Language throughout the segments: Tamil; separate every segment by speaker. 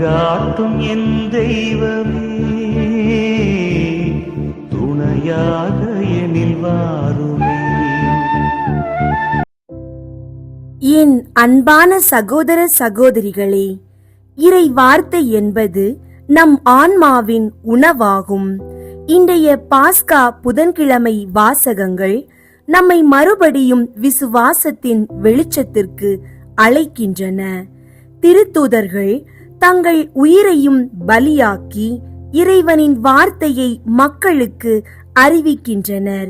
Speaker 1: வழிகாட்டும் என் தெய்வமே துணையாக எனில் வாருமே.
Speaker 2: என் அன்பான சகோதர சகோதரிகளே இறை வார்த்தை என்பது நம் ஆன்மாவின் உணவாகும். இன்றைய பாஸ்கா புதன்கிழமை வாசகங்கள் நம்மை மறுபடியும் விசுவாசத்தின் வெளிச்சத்திற்கு அழைக்கின்றன. திருத்தூதர்கள் தங்கள் உயிரையும் பலியாக்கி இறைவனின் வார்த்தையை மக்களுக்கு அறிவிக்கின்றனர்.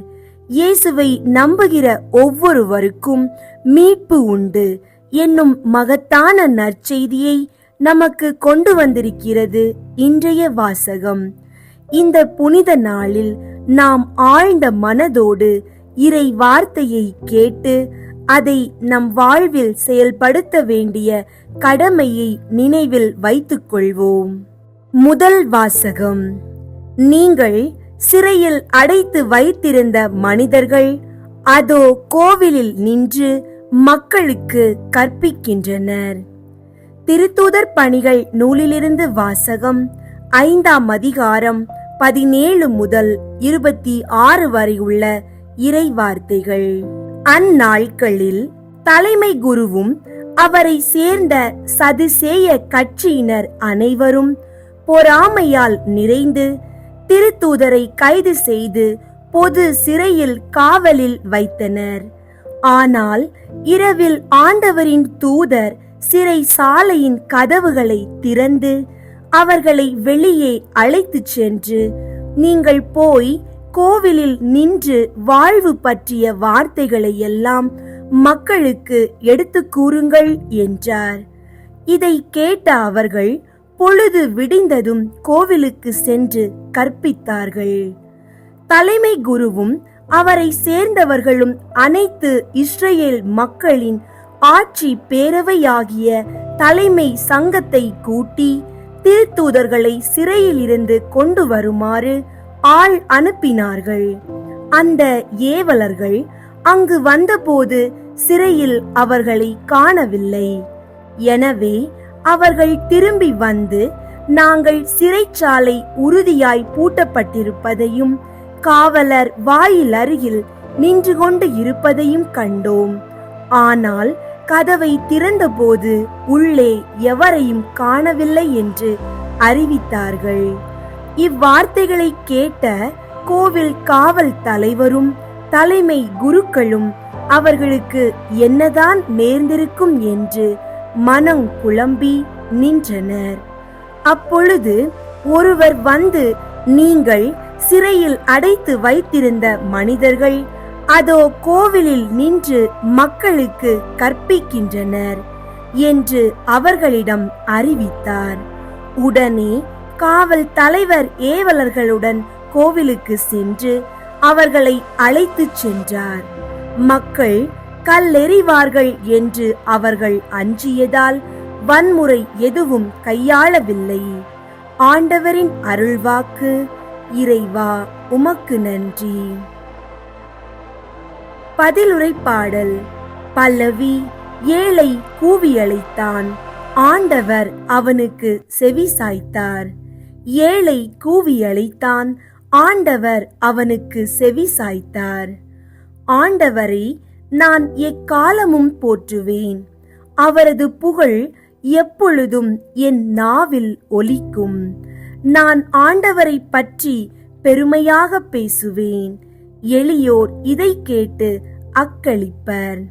Speaker 2: இயேசுவை நம்புகிற ஒவ்வொருவருக்கும் மீட்பு உண்டு. என்னும் மகத்தான நற்செய்தியை நமக்கு கொண்டு வந்திருக்கிறது இன்றைய வாசகம். இந்த புனித நாளில் நாம் ஆழ்ந்த மனதோடு இறை வார்த்தையை கேட்டு அதை நம் வாழ்வில் செயல்படுத்த வேண்டிய கடமையை நினைவில் வைத்துக் கொள்வோம் முதல் வாசகம். நீங்கள் சிறையில் அடைத்து வைத்திருந்த மனிதர்கள் அதோ கோவிலில் நின்று மக்களுக்கு கற்பிக்கின்றனர். திருத்தூதர் பணிகள் நூலிலிருந்து வாசகம் ஐந்தாம் அதிகாரம் பதினேழு முதல் இருபத்தி ஆறு வரை உள்ள இறை வார்த்தைகள் அந்நாட்களில் தலைமை குருவும் அவரை சேர்ந்த சதுசேய கட்சியினர் அனைவரும் பொறாமையால் நிறைந்து திருத்தூதரை கைது செய்து பொது சிறையில் காவலில் வைத்தனர். ஆனால் இரவில் ஆண்டவரின் தூதர் சிறை சாலையின் கதவுகளை திறந்து அவர்களை வெளியே அழைத்துச் சென்று நீங்கள் போய் கோவிலில் நின்று வாழ்வு பற்றிய வார்த்தைகளை எல்லாம் மக்களுக்கு எடுத்து கூறுங்கள் என்றார். இதை கேட்ட அவர்கள் பொழுது விடிந்ததும் கோவிலுக்கு சென்று கற்பித்தார்கள். தலைமை குருவும் அவரை சேர்ந்தவர்களும் அனைத்து இஸ்ரேல் மக்களின் ஆட்சி பேரவையாகிய தலைமை சங்கத்தை கூட்டி திருத்தூதர்களை சிறையிலிருந்து கொண்டு வருமாறு ஆள் அனுப்பினார்கள். அந்த ஏவலர்கள் அங்கு வந்தபோது சிறையில் அவர்களை காணவில்லை. எனவே அவர்கள் திரும்பி வந்து நாங்கள் சிறைச்சாலை உறுதியாய் பூட்டப்பட்டிருப்பதையும் காவலர் வாயில் அருகில் நின்று கொண்டு இருப்பதையும் கண்டோம். ஆனால் கதவை திறந்தபோது உள்ளே எவரையும் காணவில்லை என்று அறிவித்தார்கள். இவ்வார்த்தைகளை கேட்ட கோவில் காவல் தலைவரும் தலைமை குருக்களும் அவர்களுக்கு என்னதான் நேர்ந்திருக்கும் என்று மனம் குழம்பி நின்றனர். அப்பொழுது ஒருவர் வந்து நீங்கள் சிறையில் அடைத்து வைத்திருந்த மனிதர்கள் அதோ கோவிலில் நின்று மக்களுக்கு கற்பிக்கின்றனர் என்று அவர்களிடம் அறிவித்தார். உடனே காவல் தலைவர் ஏவலர்களுடன் கோவிலுக்கு சென்று அவர்களை அழைத்துச் சென்றார். மக்கள் கல்லெறிவார்கள் என்று அவர்கள் அஞ்சியதால் வன்முறை எதுவும் கையாளவில்லை. ஆண்டவரின் அருள்வாக்கு இறைவா உமக்கு நன்றி. பதிலுரை பாடல் பல்லவி ஏழை கூவியழைத்தான் ஆண்டவர் அவனுக்கு செவி சாய்த்தார். ஏழை கூவி அழைத்தான். ஆண்டவர் அவனுக்கு செவி சாய்த்தார். ஆண்டவரை நான் எக்காலமும் போற்றுவேன். அவரது புகழ் எப்பொழுதும் என் நாவில் ஒலிக்கும். நான் ஆண்டவரை பற்றி பெருமையாக பேசுவேன். எளியோர் இதை கேட்டு அக்களிப்பர்.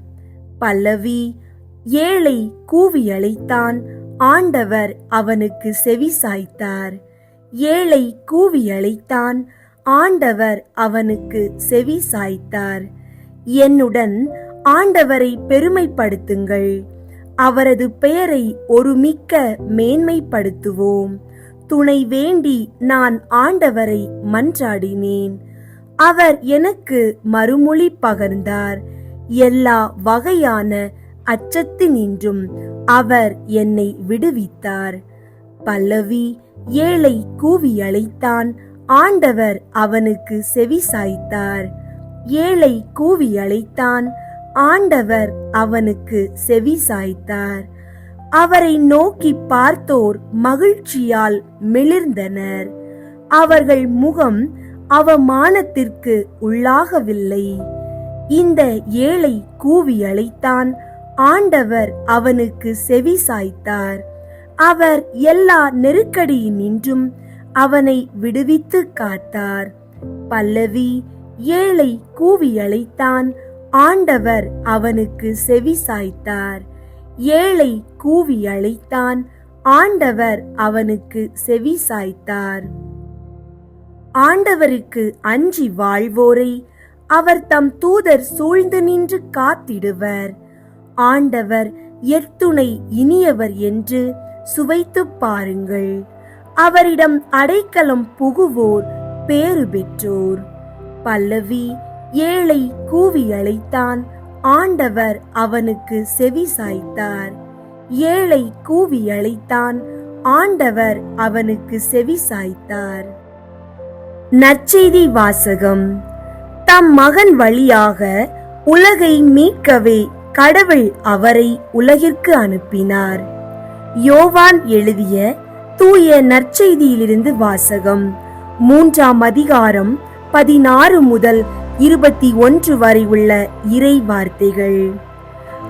Speaker 2: பல்லவி ஏழை கூவி அழைத்தான். ஆண்டவர் அவனுக்கு செவி சாய்த்தார். ஏழை கூவி அழைத்தான். ஆண்டவர் அவனுக்கு செவி சாய்த்தார். என்னுடன் ஆண்டவரை பெருமைப்படுத்துங்கள். அவரது பெயரை ஒரு மிக்க மேன்மைப்படுத்துவோம். துணை வேண்டி நான் ஆண்டவரை மன்றாடினேன். அவர் எனக்கு மறுமொழி பகர்ந்தார். எல்லா வகையான அச்சத்தினின்றும் அவர் என்னை விடுவித்தார். பல்லவி ஏழை கூவி அழைத்தான். ஆண்டவர் அவனுக்கு செவி சாய்த்தார். ஏழை கூவி அழைத்தான். ஆண்டவர் அவனுக்கு செவி சாய்த்தார். அவரை நோக்கி பார்த்தோர் மகிழ்ச்சியால் மிளிர்ந்தனர். அவர்கள் முகம் அவமானத்திற்கு உள்ளாகவில்லை. இந்த ஏழை கூவி அழைத்தான். ஆண்டவர் அவனுக்கு செவி சாய்த்தார். அவர் எல்லா நெருக்கடியினின்றும் அவனை விடுவித்து காத்தார். பல்லவி ஏழை கூவி அழைத்தான். ஆண்டவர் அவனுக்கு செவி சாய்த்தார். ஏழை கூவி அழைத்தான். ஆண்டவர் அவனுக்கு செவி சாய்த்தார். ஆண்டவருக்கு அஞ்சி வாழ்வோரை அவர் தம் தூதர் சூழ்ந்து நின்று காத்திடுவர். ஆண்டவர் எத்துணை இனியவர் என்று சுவைத்துப் பாருங்கள். அவரிடம் அடைக்கலம் புகுவோர் பேறு பெற்றோர். பல்லவி ஏழை கூவி அழைத்தான். ஆண்டவர் அவனுக்கு செவி சாய்த்தார். ஏழை கூவி அழைத்தான். ஆண்டவர் அவனுக்கு செவி சாய்த்தார். நற்செய்தி வாசகம். தம் மகன் வழியாக உலகை மீட்கவே கடவுள் அவரை உலகிற்கு அனுப்பினார். யோவான் எழுதிய தூய நற்செய்தியிலிருந்து வாசகம். மூன்றாம் அதிகாரம் பதினாறு முதல் இருபத்தி ஒன்று வரை உள்ள இறை வார்த்தைகள்.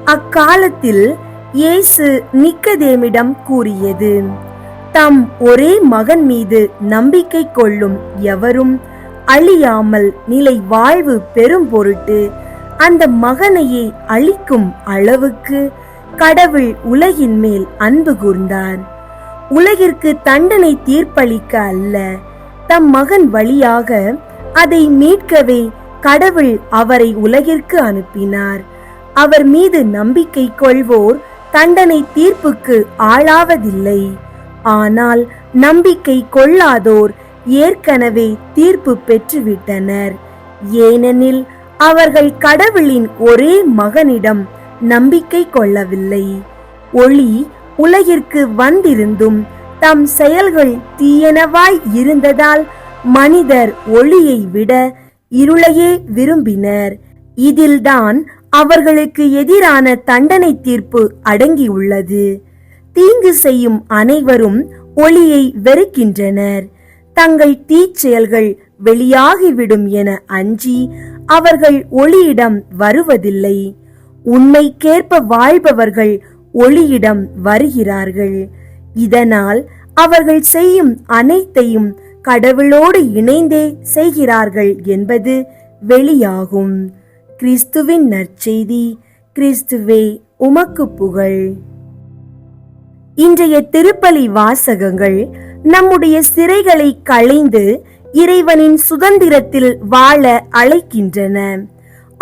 Speaker 2: அக்காலத்தில் இயேசு நிக்கதேமிடம் கூறியது தம் ஒரே மகன் மீது நம்பிக்கை கொள்ளும் எவரும் அழியாமல் நிலை வாழ்வு பெரும் பொருட்டு அந்த மகனையே அழிக்கும் அளவுக்கு கடவுள் உலகின் மேல் அன்பு கூர்ந்தார் உலகிற்கு தண்டனை தீர்ப்பளிக்க அல்ல. தம் மகன் வழியாக அதை மீட்கவே கடவுள் அவரை உலகிற்கு அனுப்பினார். அவர் மீது நம்பிக்கை கொள்வோர் தண்டனை தீர்ப்புக்கு ஆளாவதில்லை. ஆனால் நம்பிக்கை கொள்ளாதோர் ஏற்கனவே தீர்ப்பு பெற்றுவிட்டனர். ஏனெனில் அவர்கள் கடவுளின் ஒரே மகனிடம் நம்பிக்கை கொள்ளவில்லை. ஒளி உலகிற்கு வந்திருந்தும் தம் செயல்கள் தீயனவாய் இருந்ததால் மனிதர் ஒளியை விட இருளையே விரும்பினர். இதில்தான் அவர்களுக்கு எதிரான தண்டனை தீர்ப்பு அடங்கியுள்ளது. தீங்கு செய்யும் அனைவரும் ஒளியை வெறுக்கின்றனர். தங்கள் தீச்செயல்கள் வெளியாகிவிடும் என அஞ்சி அவர்கள் ஒளியிடம் வருவதில்லை. உண்மைக்கேற்ப வாழ்பவர்கள் ஒளியிடம் வருகிறார்கள். இதனால் அவர்கள் செய்யும் அனைத்தையும் கடவுளோடு இணைந்தே செய்கிறார்கள் என்பது வெளியாகும். கிறிஸ்துவின் நற்செய்தி கிறிஸ்துவே உமக்கு புகழ். இன்றைய திருப்பலி வாசகங்கள் நம்முடைய சிறைகளை களைந்து இறைவனின் சுதந்திரத்தில் வாழ அழைக்கின்றன.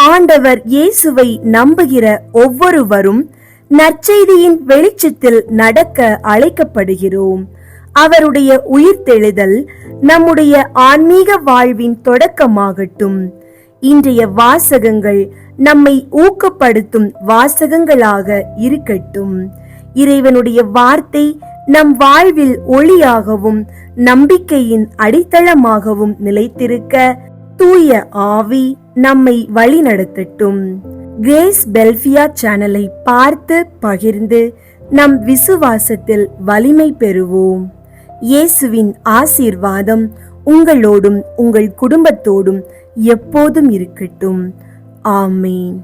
Speaker 2: ஆண்டவர் இயேசுவை நம்புகிற ஒவ்வொருவரும் நற்செய்தியின் வெளிச்சத்தில் நடக்க அழைக்கப்படுகிறோம். அவருடைய உயிர்த்தெழுதல் நம்முடைய ஆன்மீக வாழ்வின் தொடக்கமாகட்டும். இன்றைய வாசகங்கள் நம்மை ஊக்கப்படுத்தும் வாசகங்களாக இருக்கட்டும். இறைவனுடைய வார்த்தை நம் வாழ்வில் ஒளியாகவும் நம்பிக்கையின் அடித்தளமாகவும் நிலைத்திருக்க தூய ஆவி நம்மை வழிநடத்தட்டும். கிரேஸ் பெல்ஃபியா சேனலை பார்த்து பகிர்ந்து நம் விசுவாசத்தில் வலிமை பெறுவோம். இயேசுவின் ஆசீர்வாதம் உங்களோடும் உங்கள் குடும்பத்தோடும் எப்போதும் இருக்கட்டும். ஆமேன்.